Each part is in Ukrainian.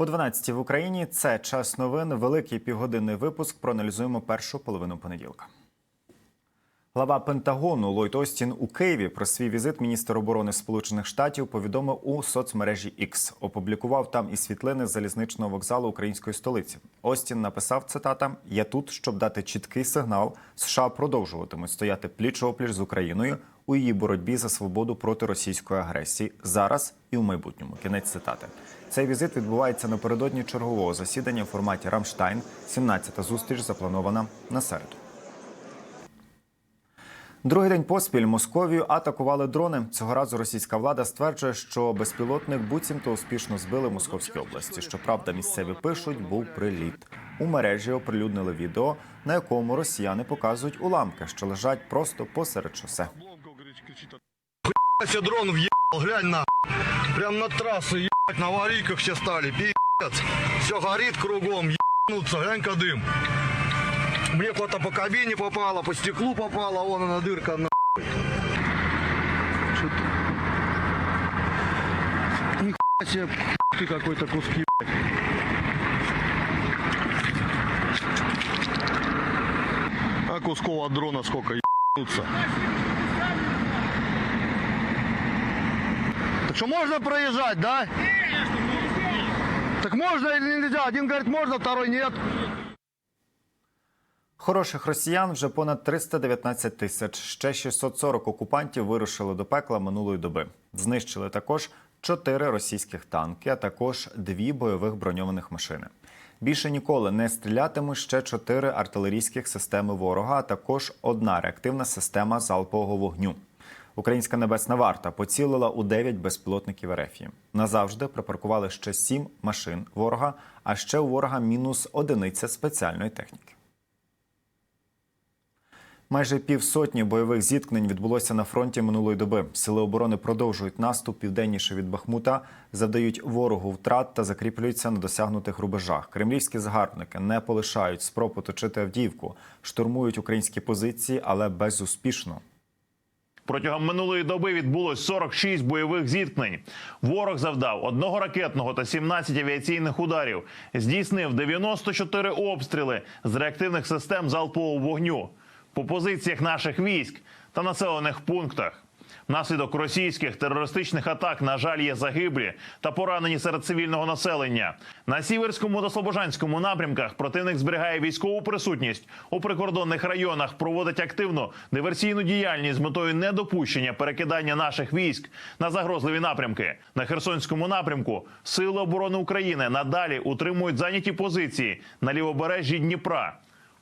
По 12 в Україні це час новин. Великий півгодинний випуск. Проаналізуємо першу половину понеділка. Глава Пентагону Ллойд Остін у Києві про свій візит міністр оборони Сполучених Штатів повідомив у соцмережі X. Опублікував там і світлини залізничного вокзалу української столиці. Остін написав цитата: Я тут, щоб дати чіткий сигнал. США продовжуватимуть стояти пліч опліч з Україною у її боротьбі за свободу проти російської агресії зараз і у майбутньому. Кінець цитати. Цей візит відбувається напередодні чергового засідання в форматі Рамштайн. 17-та зустріч запланована на середу. Другий день поспіль Московію атакували дрони. Цього разу російська влада стверджує, що безпілотник буцімто успішно збили в Московській області. Щоправда, місцеві пишуть, був приліт. У мережі оприлюднили відео, на якому росіяни показують уламки, що лежать просто посеред шосе. Дрон въебал, глянь на. Прям на ебать, на аварийках все стали, пиздец. Все горит кругом, ебнуться, глянь-ка дым. Мне кто-то по кабине попало, по стеклу попало, вон она дырка, на. Нихуя себе, ты какой-то куски. А кусков от дрона сколько ебнуться? Так что можно проезжать, да? Так можно или нельзя? Один говорит можно, второй нет. Хороших росіян вже понад 319 тисяч. Ще 640 окупантів вирушили до пекла минулої доби. Знищили також чотири російських танки, а також дві бойових броньованих машини. Більше ніколи не стрілятимуть ще чотири артилерійських системи ворога, а також одна реактивна система залпового вогню. Українська небесна варта поцілила у 9 безпілотників РФ. Назавжди припаркували ще 7 машин ворога, а ще у ворога мінус одиниця спеціальної техніки. Майже півсотні бойових зіткнень відбулося на фронті минулої доби. Сили оборони продовжують наступ південніше від Бахмута, завдають ворогу втрат та закріплюються на досягнутих рубежах. Кремлівські загарбники не полишають спроб оточити Авдіївку, штурмують українські позиції, але безуспішно. Протягом минулої доби відбулось 46 бойових зіткнень. Ворог завдав одного ракетного та 17 авіаційних ударів. Здійснив 94 обстріли з реактивних систем залпового вогню по позиціях наших військ та населених пунктах. Внаслідок російських терористичних атак, на жаль, є загиблі та поранені серед цивільного населення. На сіверському та слобожанському напрямках противник зберігає військову присутність у прикордонних районах, проводить активну диверсійну діяльність з метою недопущення перекидання наших військ на загрозливі напрямки. На Херсонському напрямку Сили оборони України надалі утримують зайняті позиції на лівобережжі Дніпра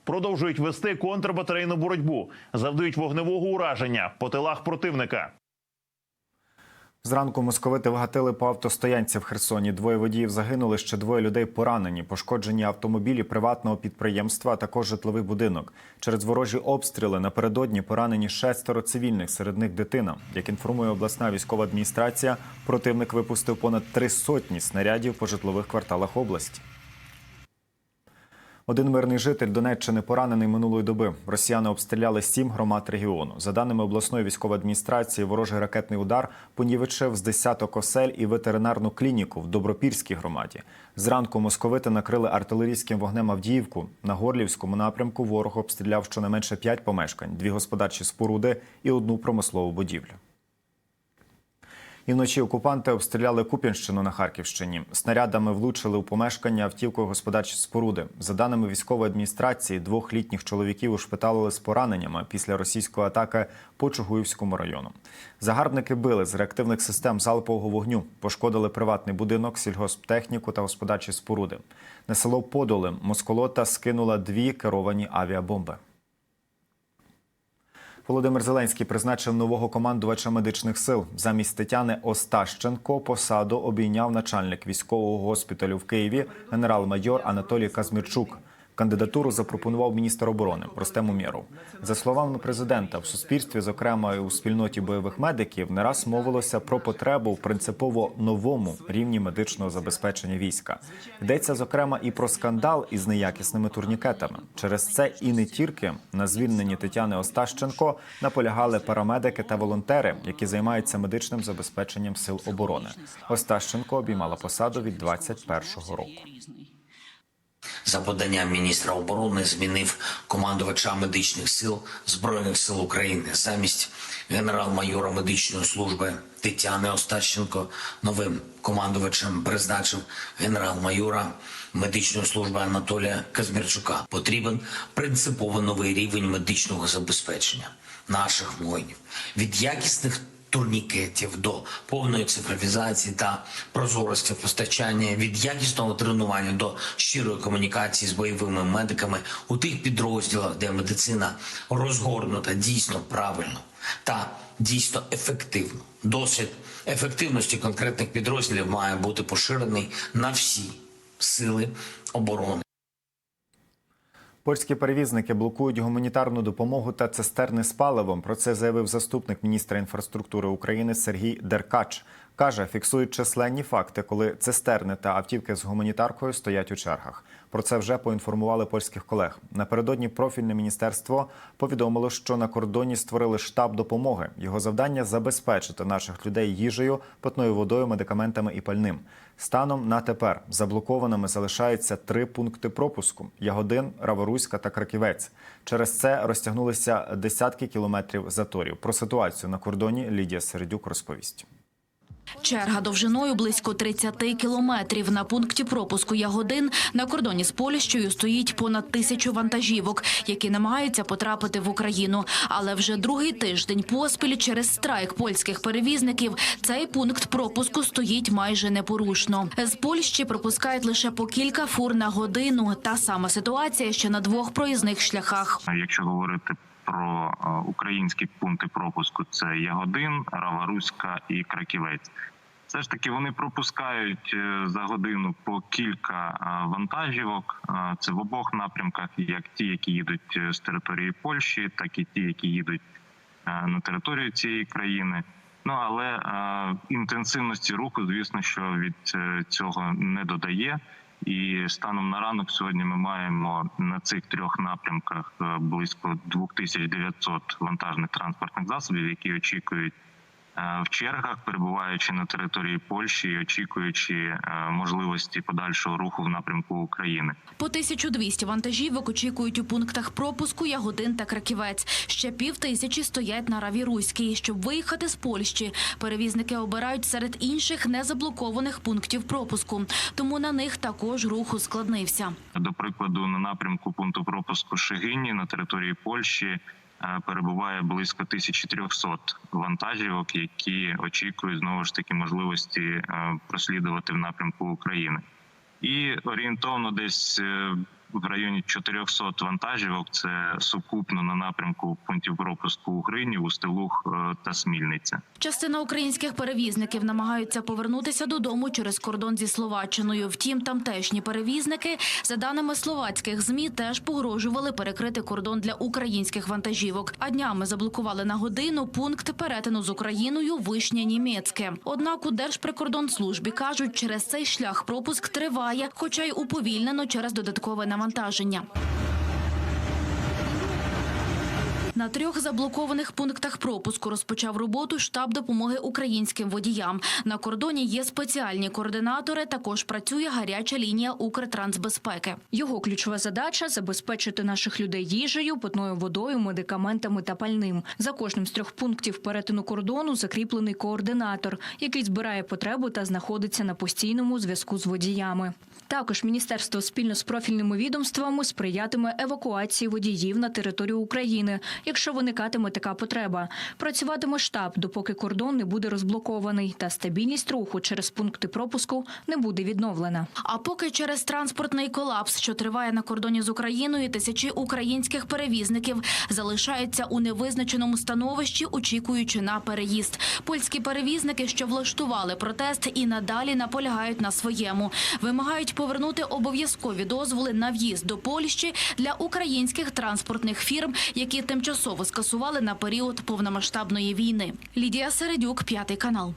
продовжують вести контрбатарейну боротьбу, завдають вогневого ураження по тилах противника. Зранку московити вгатили по автостоянці в Херсоні. Двоє водіїв загинули, ще двоє людей поранені. Пошкоджені автомобілі приватного підприємства, а також житловий будинок. Через ворожі обстріли напередодні поранені шестеро цивільних, серед них дитина. Як інформує обласна військова адміністрація, противник випустив понад три сотні снарядів по житлових кварталах області. Один мирний житель Донеччини поранений минулої доби. Росіяни обстріляли сім громад регіону. За даними обласної військової адміністрації, ворожий ракетний удар понівечив з десяток осель і ветеринарну клініку в Добропільській громаді. Зранку московити накрили артилерійським вогнем Авдіївку. На Горлівському напрямку ворог обстріляв щонайменше п'ять помешкань, дві господарчі споруди і одну промислову будівлю. І вночі окупанти обстріляли Куп'янщину на Харківщині. Снарядами влучили у помешкання автівкою господарчі споруди. За даними військової адміністрації, двох літніх чоловіків ушпиталили з пораненнями після російської атаки по Чугуївському району. Загарбники били з реактивних систем залпового вогню, пошкодили приватний будинок, сільгосптехніку та господарчі споруди. На село Подоли москолота скинула дві керовані авіабомби. Володимир Зеленський призначив нового командувача медичних сил. Замість Тетяни Остащенко посаду обійняв начальник військового госпіталю в Києві генерал-майор Анатолій Казмірчук. Кандидатуру запропонував міністр оборони Ростем Умєров. За словами президента, в суспільстві, зокрема у спільноті бойових медиків, не раз мовилося про потребу в принципово новому рівні медичного забезпечення війська. Йдеться зокрема і про скандал із неякісними турнікетами. Через це і не тільки на звільненні Тетяни Остащенко наполягали парамедики та волонтери, які займаються медичним забезпеченням сил оборони. Остащенко обіймала посаду від 21-го року. За поданням міністра оборони змінив командувача медичних сил Збройних сил України замість генерал-майора медичної служби Тетяни Остащенко новим командувачем призначив генерал-майора медичної служби Анатолія Казмірчука. Потрібен принципово новий рівень медичного забезпечення наших воїнів від якісних турнікетів до повної цифровізації та прозорості постачання від якісного тренування до щирої комунікації з бойовими медиками у тих підрозділах, де медицина розгорнута дійсно правильно та дійсно ефективно. Досвід ефективності конкретних підрозділів має бути поширений на всі сили оборони. Польські перевізники блокують гуманітарну допомогу та цистерни з паливом. Про це заявив заступник міністра інфраструктури України Сергій Деркач. Каже, фіксують численні факти, коли цистерни та автівки з гуманітаркою стоять у чергах. Про це вже поінформували польських колег. Напередодні профільне міністерство повідомило, що на кордоні створили штаб допомоги. Його завдання забезпечити наших людей їжею, питною водою, медикаментами і пальним. Станом на тепер заблокованими залишаються три пункти пропуску: Ягодин, Раворуська та Краківець. Через це розтягнулися десятки кілометрів заторів. Про ситуацію на кордоні Лідія Середюк розповість. Черга довжиною близько 30 кілометрів. На пункті пропуску Ягодин на кордоні з Польщею стоїть понад тисячу вантажівок, які намагаються потрапити в Україну. Але вже другий тиждень поспіль через страйк польських перевізників цей пункт пропуску стоїть майже непорушно. З Польщі пропускають лише по кілька фур на годину. Та сама ситуація ще на двох проїзних шляхах. Якщо говорити про е, українські пункти пропуску, це Ягодин, Рава-Руська і Краківець. Все ж таки вони пропускають е, за годину по кілька е, вантажівок. Це в обох напрямках, як ті, які їдуть з території Польщі, так і ті, які їдуть на територію цієї країни. Ну але інтенсивності руху, звісно, що від цього не додає. І станом на ранок сьогодні ми маємо на цих трьох напрямках е, близько 2900 вантажних транспортних засобів, які очікують в чергах, перебуваючи на території Польщі, і очікуючи е, можливості подальшого руху в напрямку України. По 1200 вантажівок очікують у пунктах пропуску Ягодин та Краківець. Ще пів тисячі стоять на Раві Руській. Щоб виїхати з Польщі, перевізники обирають серед інших незаблокованих пунктів пропуску. Тому на них також рух ускладнився. До прикладу, на напрямку пункту пропуску Шигині на території Польщі е, перебуває близько 1300 вантажівок, які очікують знову ж таки можливості е, прослідувати в напрямку України. І орієнтовно десь е, в районі 400 вантажівок це сукупно на напрямку пунктів пропуску Угринів, Устилух е, та Смільниця. Частина українських перевізників намагаються повернутися додому через кордон зі Словаччиною. Втім, тамтешні перевізники, за даними словацьких змі, теж погрожували перекрити кордон для українських вантажівок. А днями заблокували на годину пункт перетину з Україною Вишня Німецьке. Однак у Держприкордонслужбі кажуть, через цей шлях пропуск триває, хоча й уповільнено через додаткове навантаження. На трьох заблокованих пунктах пропуску розпочав роботу штаб допомоги українським водіям. На кордоні є спеціальні координатори. Також працює гаряча лінія Укртрансбезпеки. Його ключова задача забезпечити наших людей їжею, питною водою, медикаментами та пальним. За кожним з трьох пунктів перетину кордону закріплений координатор, який збирає потребу та знаходиться на постійному зв'язку з водіями. Також міністерство спільно з профільними відомствами сприятиме евакуації водіїв на територію України, якщо виникатиме така потреба. Працюватиме штаб, допоки кордон не буде розблокований, та стабільність руху через пункти пропуску не буде відновлена. А поки через транспортний колапс, що триває на кордоні з Україною, тисячі українських перевізників залишаються у невизначеному становищі, очікуючи на переїзд. Польські перевізники, що влаштували протест, і надалі наполягають на своєму. Вимагають повернути обов'язкові дозволи на в'їзд до Польщі для українських транспортних фірм, які тимчасово скасували на період повномасштабної війни. Лідія Середюк, п'ятий канал.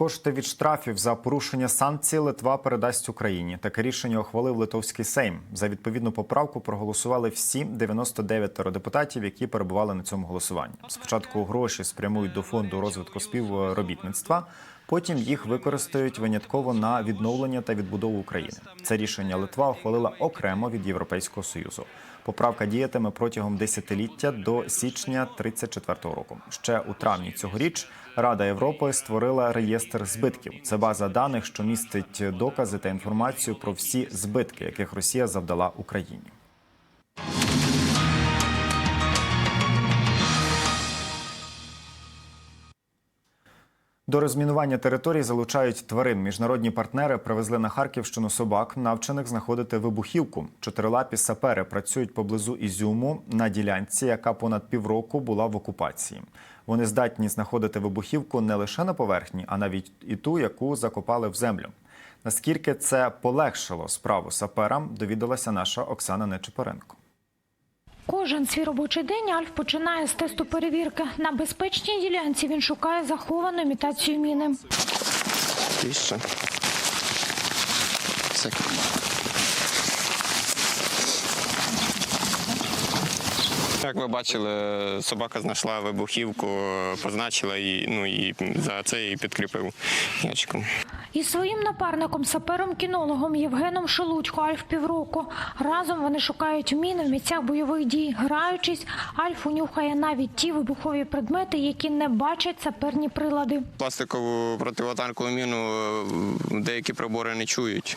Кошти від штрафів за порушення санкцій Литва передасть Україні. Таке рішення ухвалив Литовський Сейм. За відповідну поправку проголосували всі 99 депутатів, які перебували на цьому голосуванні. Спочатку гроші спрямують до фонду розвитку співробітництва. Потім їх використають винятково на відновлення та відбудову України. Це рішення Литва ухвалила окремо від Європейського союзу. Поправка діятиме протягом десятиліття до січня 34-го року. Ще у травні цьогоріч Рада Європи створила реєстр збитків. Це база даних, що містить докази та інформацію про всі збитки, яких Росія завдала Україні. До розмінування територій залучають тварин. Міжнародні партнери привезли на Харківщину собак, навчених знаходити вибухівку. Чотирилапі сапери працюють поблизу Ізюму на ділянці, яка понад півроку була в окупації. Вони здатні знаходити вибухівку не лише на поверхні, а навіть і ту, яку закопали в землю. Наскільки це полегшило справу саперам, довідалася наша Оксана Нечипоренко. Кожен свій робочий день Альф починає з тесту перевірки. На безпечній ділянці він шукає заховану імітацію міни. Тисяча. Секунд. Як ви бачили, собака знайшла вибухівку, позначила її, ну і за це її підкріпив ячком. Із своїм напарником, сапером-кінологом Євгеном Шелудько Альф півроку. Разом вони шукають міни в місцях бойових дій. Граючись, Альф унюхає навіть ті вибухові предмети, які не бачать саперні прилади. Пластикову противотанкову міну е, деякі прибори не чують.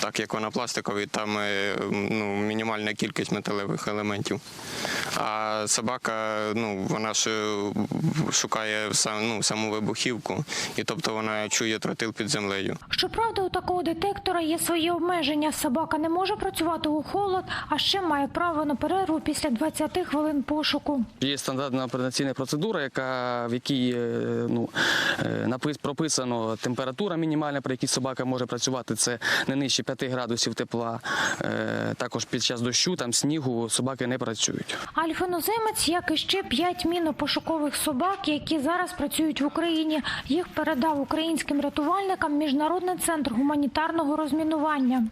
Так як вона пластиковий, там е, ну, мінімальна кількість металевих елементів. А собака, ну, вона ж е, шукає сам, ну, саму вибухівку, і тобто вона чує тротил під землею. Щоправда, у такого детектора є свої обмеження. Собака не може працювати у холод, а ще має право на перерву після 20 хвилин пошуку. Є стандартна операційна процедура, яка в якій е, ну напис прописано температура мінімальна, при якій собака може працювати. Це не нижче 5 градусів тепла. Е, Також під час дощу, там снігу собаки не працюють. Альф-іноземець, як і ще п'ять мінопошукових собак, які зараз працюють в Україні. Їх передав українським рятувальникам Міжнародний центр гуманітарного розмінування.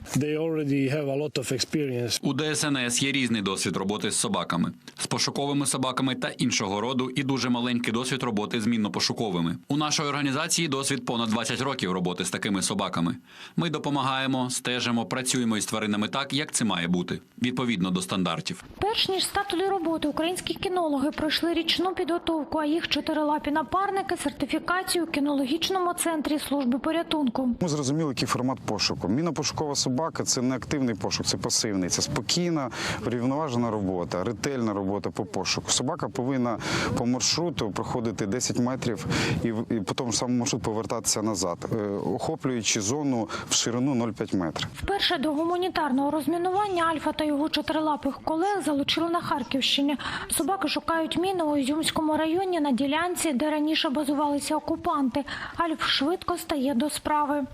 У ДСНС є різний досвід роботи з собаками, з пошуковими собаками та іншого роду, і дуже маленький досвід роботи з мінно-пошуковими. У нашої організації досвід понад 20 років роботи з такими собаками. Ми допомагаємо, стежимо, працюємо із тваринами так, як це має бути, відповідно до стандартів. Перш ніж стати до роботи, українські кінологи пройшли річну підготовку, а їх чотирилапі напарники сертифікацію у кінологічному центрі служби порятунку. Ми зрозуміли, який формат пошуку. Мінопошукова собака це не активний пошук, це пасивний. Це спокійна, врівноважена робота, ретельна робота по пошуку. Собака повинна по маршруту проходити 10 метрів і, в- і по тому ж самому маршруту повертатися назад, е, охоплюючи зону в ширину 0,5 метрів. Вперше до гуманітарного розмінування Альфа та його чотирилапих колег залучили на Харківщині. Собаки шукають міни у Ізюмському районі на ділянці, де раніше базувалися окупанти. Альф швидко стає до справи.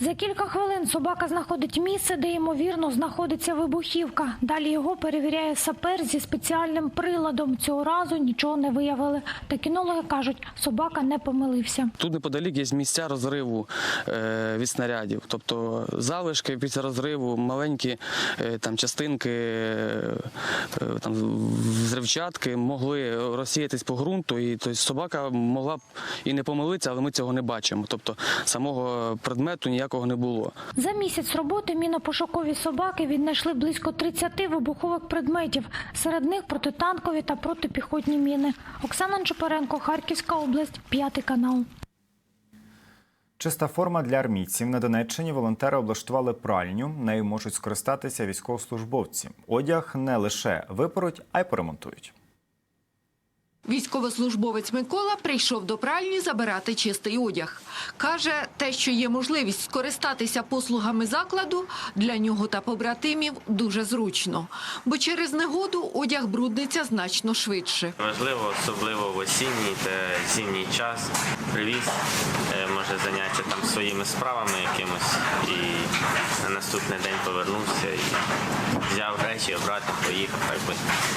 За кілька хвилин собака знаходить місце, де ймовірно знаходиться вибухівка. Далі його перевіряє сапер зі спеціальним приладом. Цього разу нічого не виявили. Та кінологи кажуть, собака не помилився. Тут неподалік є місця розриву е, від снарядів, тобто залишки після розриву, маленькі е, там частинки е, там взривчатки могли розсіятись по ґрунту, і тобто, собака могла б і не помилитися, але ми цього не бачимо. Тобто самого предмету ніякого не було. За місяць роботи мінопошукові собаки віднайшли близько 30 вибухових предметів. Серед них протитанкові та протипіхотні міни. Оксана Чепаренко, Харківська область, п'ятий канал. Чиста форма для армійців на Донеччині волонтери облаштували пральню. Нею можуть скористатися військовослужбовці. Одяг не лише випоруть, а й поремонтують. Військовослужбовець Микола прийшов до пральні забирати чистий одяг. Каже, те, що є можливість скористатися послугами закладу, для нього та побратимів дуже зручно. Бо через негоду одяг брудниться значно швидше. Важливо, особливо в осінній та зимній час. Привіз, може зайнятися там своїми справами якимось і на наступний день повернувся і взяв речі, обратно поїхав, би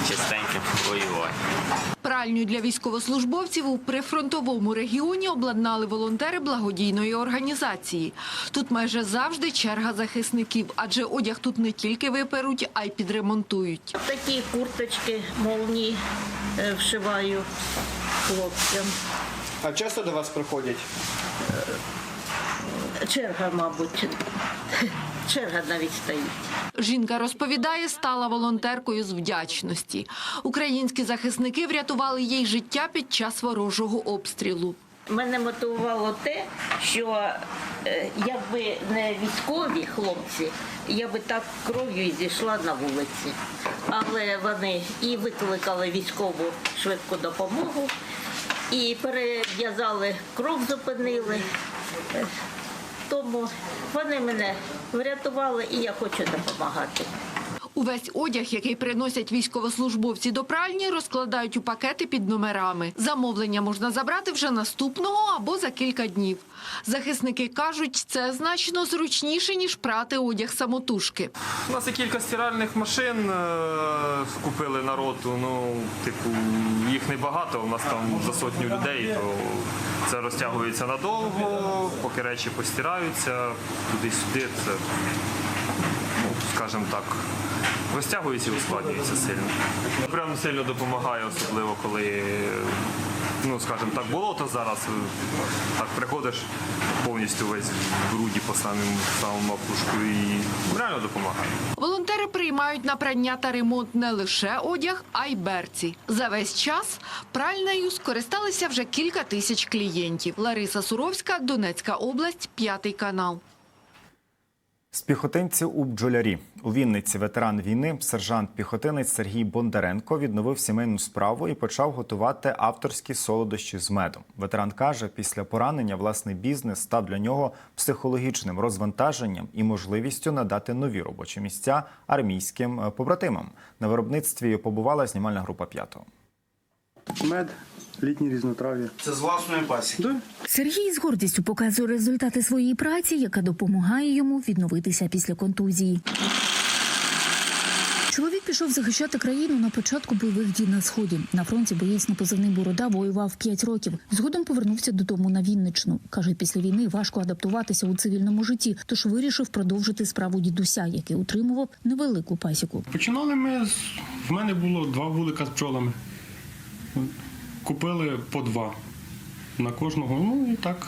чистеньким воювати. Пральню для військовослужбовців у прифронтовому регіоні обладнали волонтери благодійної організації. Тут майже завжди черга захисників, адже одяг тут не тільки виперуть, а й підремонтують. Такі курточки молні е, вшиваю хлопцям. А часто до вас приходять? Черга, мабуть. Черга навіть стоїть. Жінка розповідає, стала волонтеркою з вдячності. Українські захисники врятували їй життя під час ворожого обстрілу. Мене мотивувало те, що е, якби не військові хлопці, я би так кров'ю і зійшла на вулиці. Але вони і викликали військову швидку допомогу, і перев'язали кров, зупинили. Тому вони мене врятували, і я хочу допомагати. Увесь одяг, який приносять військовослужбовці до пральні, розкладають у пакети під номерами. Замовлення можна забрати вже наступного або за кілька днів. Захисники кажуть, це значно зручніше, ніж прати одяг самотужки. У нас є кілька стиральних машин е, купили на роту. Ну, типу, їх небагато, у нас там за сотню людей, то це розтягується надовго, поки речі постираються, туди-сюди. Це, ну, скажімо так, розтягується і ускладнюється сильно. Прям сильно допомагає, особливо коли, ну, скажімо так, болото зараз. е, Так приходиш повністю весь в груді по самому, самому опушку і реально допомагає. Волонтери приймають на прання та ремонт не лише одяг, а й берці. За весь час пральнею скористалися вже кілька тисяч клієнтів. Лариса Суровська, Донецька область, п'ятий канал. З піхотинців у бджолярі у Вінниці ветеран війни, сержант-піхотинець Сергій Бондаренко відновив сімейну справу і почав готувати авторські солодощі з медом. Ветеран каже, після поранення власний бізнес став для нього психологічним розвантаженням і можливістю надати нові робочі місця армійським е, побратимам. На виробництві побувала знімальна група п'ятого. Мед, літні різнотрав'я. Це з власної пасіки. Сергій з гордістю показує результати своєї праці, яка допомагає йому відновитися після контузії. Чоловік пішов захищати країну на початку бойових дій на сході. На фронті боєць на позивний Борода воював 5 років. Згодом повернувся додому на Вінничну. каже, після війни важко адаптуватися у цивільному житті, тож вирішив продовжити справу дідуся, який утримував невелику пасіку. Починали ми з. В мене було два вулика з пчолами. Купили по два на кожного. Ну і так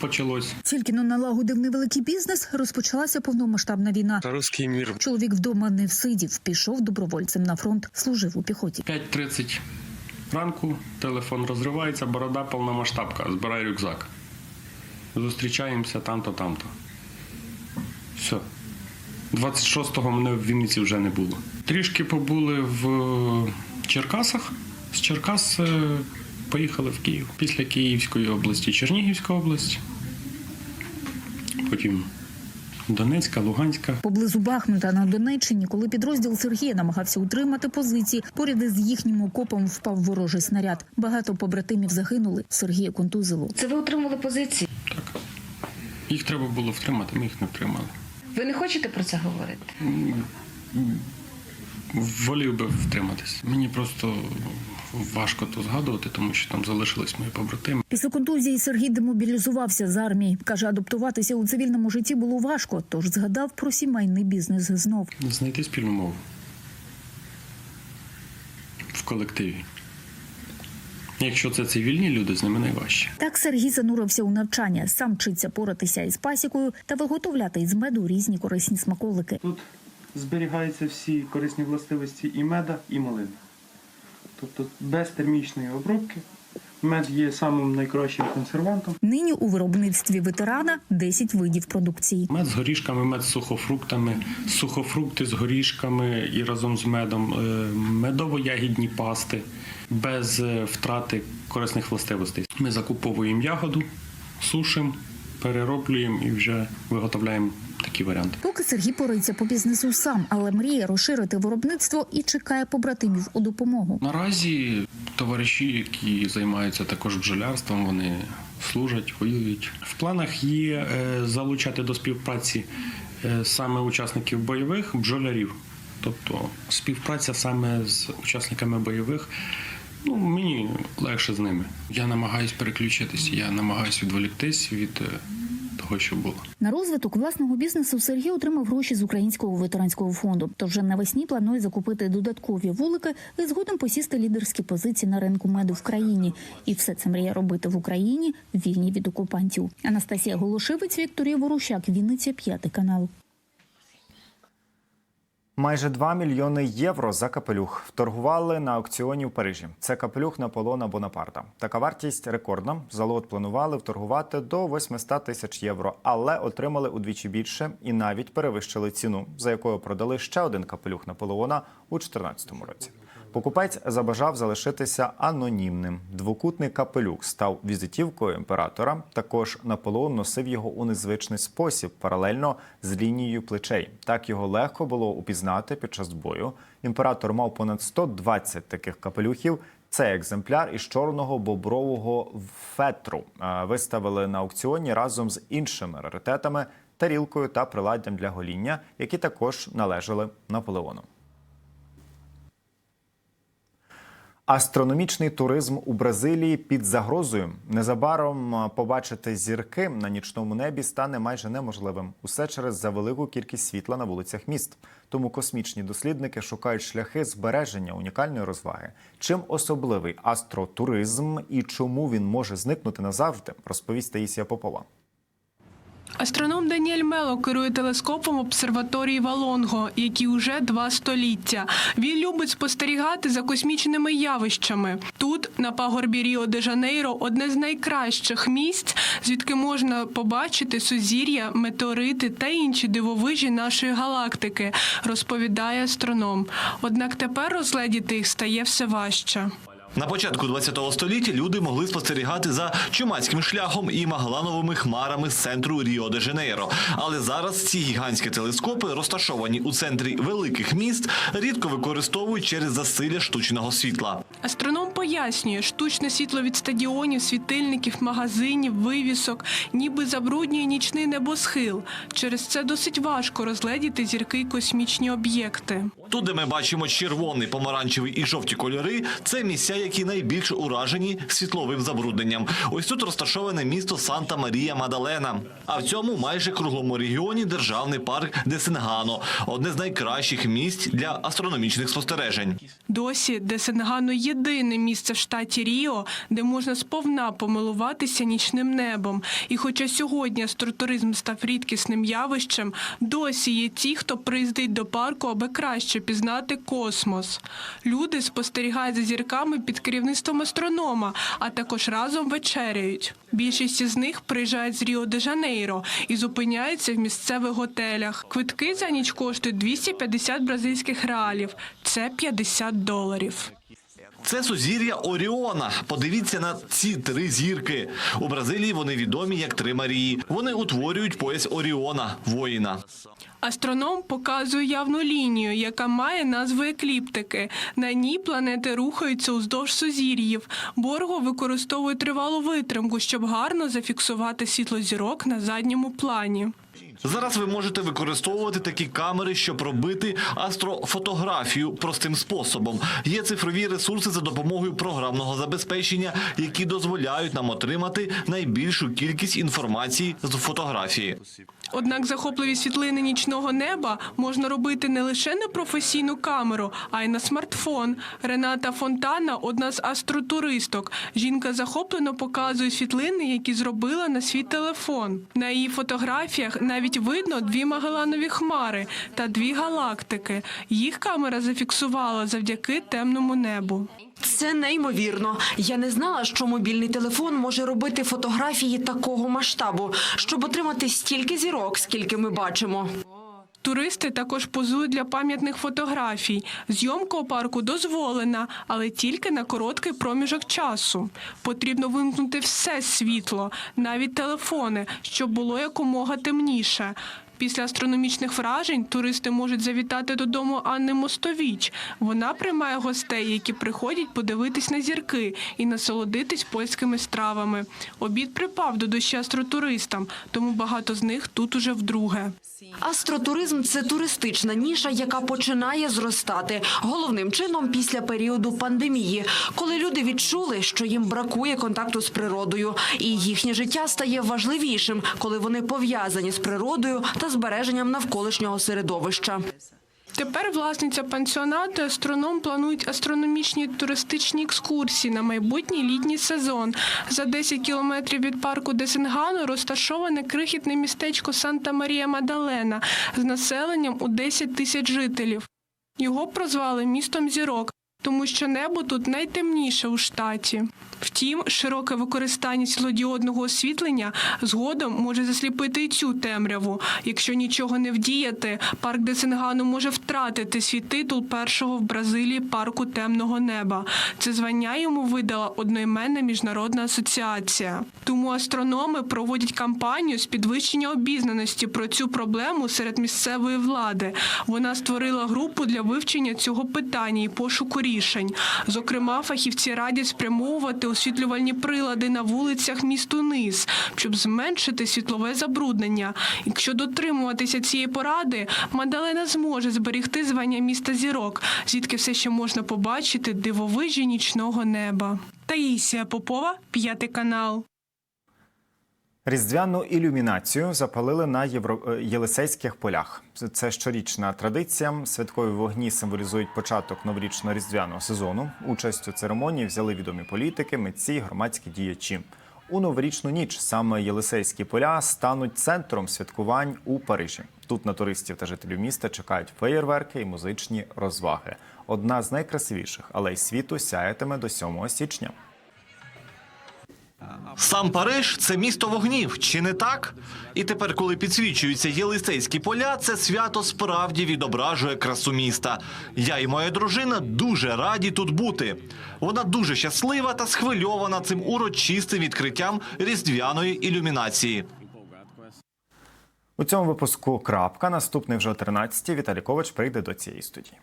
почалось. Тільки но налагодив невеликий бізнес, розпочалася повномасштабна війна. Руський мір. Чоловік вдома не всидів, пішов добровольцем на фронт, служив у піхоті. 5.30 ранку, телефон розривається, борода повномасштабка, збирай рюкзак. Зустрічаємося там-то, там-то. Все. 26-го мене в Вінниці вже не було. Трішки побули в Черкасах. З Черкас е, поїхали в Київ. Після Київської області Чернігівська область. Потім Донецька, Луганська. Поблизу Бахмута на Донеччині, коли підрозділ Сергія намагався утримати позиції, поряд із їхнім окопом впав ворожий снаряд. Багато побратимів загинули. Сергія контузило. Це ви утримали позиції? Так Їх треба було втримати, ми їх не втримали. Ви не хочете про це говорити? Волів би втриматись. Мені просто важко то згадувати, тому що там залишились мої побратими. Після контузії Сергій демобілізувався з армії. каже, адаптуватися у цивільному житті було важко, тож згадав про сімейний бізнес знов. Знайти спільну мову в колективі. Якщо це цивільні люди, з ними найважче. Так Сергій занурився у навчання, сам вчиться поратися із пасікою та виготовляти із меду різні корисні смаколики. Тут зберігаються всі корисні властивості і меда, і малини. Тобто без термічної обробки Мед є самим найкращим консервантом. Нині у виробництві ветерана 10 видів продукції. Мед з горішками, мед з сухофруктами, сухофрукти з горішками і разом з медом, е, медово-ягідні пасти без е, втрати корисних властивостей. Ми закуповуємо ягоду, сушимо, перероблюємо і вже виготовляємо такі варіанти. Поки Сергій порується по бізнесу сам, але мріє розширити виробництво і чекає побратимів у допомогу. Наразі товариші, які займаються також бджолярством, вони служать, воюють. В планах є е, залучати до співпраці е, саме учасників бойових бджолярів. Тобто співпраця саме з учасниками бойових. Ну, мені легше з ними. Я намагаюсь переключитись, я намагаюсь відволіктись від е, того, що було. На розвиток власного бізнесу Сергій отримав гроші з українського ветеранського фонду. Тож вже навесні планує закупити додаткові вулики і згодом посісти лідерські позиції на ринку меду в країні. І все це мріє робити в Україні, вільні від окупантів. Анастасія Голошевець, Вікторія Ворущак, Вінниця, п'ятий канал. Майже 2 мільйони євро за капелюх вторгували на аукціоні в Парижі. Це капелюх Наполона Бонапарта. Така вартість рекордна. За лот планували вторгувати до 800 тисяч євро, але отримали удвічі більше і навіть перевищили ціну, за якою продали ще один капелюх Наполеона у 2014 році. Покупець забажав залишитися анонімним. Двокутний капелюх став візитівкою імператора. Також Наполеон носив його у незвичний спосіб, паралельно з лінією плечей. Так його легко було упізнати під час бою. Імператор мав понад 120 таких капелюхів. Цей екземпляр із чорного бобрового фетру е, виставили на аукціоні разом з іншими раритетами, тарілкою та приладдям для гоління, які також належали Наполеону. Астрономічний туризм у Бразилії під загрозою. Незабаром побачити зірки на нічному небі стане майже неможливим. Усе через завелику кількість світла на вулицях міст. Тому космічні дослідники шукають шляхи збереження унікальної розваги. Чим особливий астротуризм і чому він може зникнути назавжди, розповість Таїсія Попова. Астроном Даніель Мело керує телескопом обсерваторії Валонго, який уже два століття. Він любить спостерігати за космічними явищами. Тут, на пагорбі Ріо де Жанейро, одне з найкращих місць, звідки можна побачити сузір'я, метеорити та інші дивовижі нашої галактики, розповідає астроном. Однак тепер розгледіти їх стає все важче. На початку ХХ століття люди могли спостерігати за чумацьким шляхом і магалановими хмарами з центру Ріо де Жанейро. Але зараз ці гігантські телескопи, розташовані у центрі великих міст, рідко використовують через засилля штучного світла. Астроном пояснює, штучне світло від стадіонів, світильників, магазинів, вивісок, ніби забруднює нічний небосхил. Через це досить важко розгледіти зірки й космічні об'єкти. Тут, де ми бачимо червоний, помаранчевий і жовті кольори, це місця, які найбільш уражені світловим забрудненням. Ось тут розташоване місто Санта Марія Мадалена. А в цьому майже круглому регіоні державний парк Десенгано – одне з найкращих місць для астрономічних спостережень. Досі Десенгано – єдине місце в штаті Ріо, де можна сповна помилуватися нічним небом. І хоча сьогодні астротуризм став рідкісним явищем, досі є ті, хто приїздить до парку, аби краще пізнати космос. Люди спостерігають за зірками під керівництвом астронома, а також разом вечеряють. Більшість із них приїжджають з Ріо де Жанейро і зупиняються в місцевих готелях. Квитки за ніч коштують 250 бразильських реалів. Це 50 доларів. Це сузір'я Оріона. Подивіться на ці три зірки. У Бразилії вони відомі як три Марії. Вони утворюють пояс Оріона, воїна. Астроном показує явну лінію, яка має назву екліптики. На ній планети рухаються уздовж сузір'їв. Борго використовує тривалу витримку, щоб гарно зафіксувати світло зірок на задньому плані. Зараз ви можете використовувати такі камери, щоб робити астрофотографію простим способом. Є цифрові ресурси за допомогою програмного забезпечення, які дозволяють нам отримати найбільшу кількість інформації з фотографії. Однак захопливі світлини нічного неба можна робити не лише на професійну камеру, а й на смартфон. Рената Фонтана одна з астротуристок. Жінка захоплено показує світлини, які зробила на свій телефон. На її фотографіях навіть видно дві Магеланові хмари та дві галактики. Їх камера зафіксувала завдяки темному небу. Це неймовірно. Я не знала, що мобільний телефон може робити фотографії такого масштабу, щоб отримати стільки зірок, скільки ми бачимо. Туристи також позують для пам'ятних фотографій. Зйомка у парку дозволена, але тільки на короткий проміжок часу. Потрібно вимкнути все світло, навіть телефони, щоб було якомога темніше. Після астрономічних вражень туристи можуть завітати додому Анни Мостовіч. Вона приймає гостей, які приходять подивитись на зірки і насолодитись польськими стравами. Обід припав до душі астротуристам, тому багато з них тут уже вдруге. Астротуризм це туристична ніша, яка починає зростати головним чином після періоду пандемії, коли люди відчули, що їм бракує контакту з природою, і їхнє життя стає важливішим, коли вони пов'язані з природою та збереженням навколишнього середовища. Тепер власниця пансіонату астроном планують астрономічні туристичні екскурсії на майбутній літній сезон. За 10 кілометрів від парку Десенгано розташоване крихітне містечко Санта-Марія Мадалена з населенням у 10 тисяч жителів. Його прозвали містом зірок, тому що небо тут найтемніше у штаті. Втім, широке використання світлодіодного освітлення згодом може засліпити і цю темряву. Якщо нічого не вдіяти, парк Десенгану може втратити свій титул першого в Бразилії парку темного неба. Це звання йому видала одноіменна міжнародна асоціація. Тому астрономи проводять кампанію з підвищення обізнаності про цю проблему серед місцевої влади. Вона створила групу для вивчення цього питання і пошуку рішень. Зокрема, фахівці радять спрямовувати освітлювальні прилади на вулицях місту Низ, щоб зменшити світлове забруднення. Якщо дотримуватися цієї поради, Мадалена зможе зберегти звання міста зірок, звідки все ще можна побачити дивовижі нічного неба. Таїсія Попова, п'ятий канал. Різдвяну ілюмінацію запалили на Євро... е, Єлисейських полях. Це- щорічна традиція. Святкові вогні символізують початок новорічно-різдвяного сезону. Участь у церемонії взяли відомі політики, митці, громадські діячі. У новорічну ніч саме Єлисейські поля стануть центром святкувань у Парижі. Тут на туристів та жителів міста чекають феєрверки і музичні розваги. Одна з найкрасивіших алей світу сяятиме до 7 січня. Сам Париж це місто вогнів, чи не так? І тепер, коли підсвічуються Єлисейські поля, це свято справді відображує красу міста. Я і моя дружина дуже раді тут бути. Вона дуже щаслива та схвильована цим урочистим відкриттям різдвяної ілюмінації. У цьому випуску крапка. Наступний вже о 13 Віталій Ковач прийде до цієї студії.